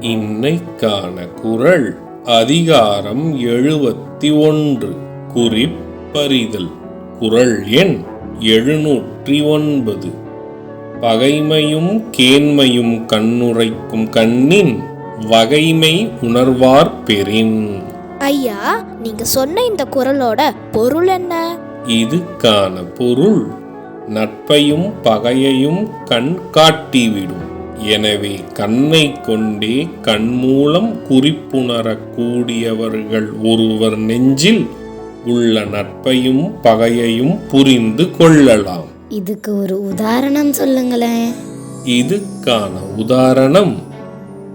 இன்னைக்கான குறள் அதிகாரம் எழுபத்தி ஒன்று. குறிப்பறிதல். குறள் எண் எழுநூற்றி ஒன்பது. பகைமையும் கேண்மையும் கண்ணுரைக்கும் கண்ணின் வகைமை உணர்வார் பெறின். ஐயா நீங்க சொன்ன இந்த குரலோட பொருள் என்ன? இதுக்கான பொருள் நட்பையும் பகையையும் கண் காட்டிவிடும் எனவே கண்ணை கொண்டே கண் மூலம் குறிப்புணரக்கூடியவர்கள் ஒருவர் நெஞ்சில் உள்ள நட்பையும் பகையையும் புரிந்து கொள்ளலாம். இதுக்கு ஒரு உதாரணம் சொல்லுங்களேன். இதுக்கான உதாரணம்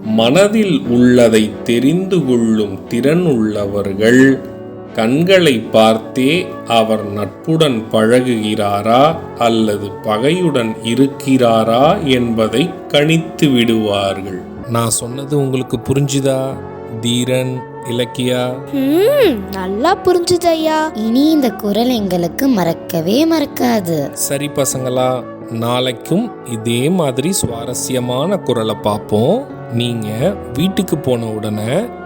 மனதில் உள்ளதை தெரிந்து கொள்ளும் திறன் உள்ளவர்கள் கண்களை பார்த்தே அவர் நட்புடன் பழகுகிறாரா அல்லது பகையுடன் இருக்கிறாரா என்பதை கணித்து விடுவார்கள். நான் சொன்னது உங்களுக்கு புரிஞ்சுதா தீரன் இலக்கியா? ம் நல்லா புரிஞ்சுது ஐயா இனி இந்த குரல் எங்களுக்கு மறக்கவே மறக்காது. சரி பசங்களா நாளைக்கும் இதே மாதிரி சுவாரஸ்யமான குரலை பார்ப்போம். நீங்க வீட்டுக்கு போன உடனே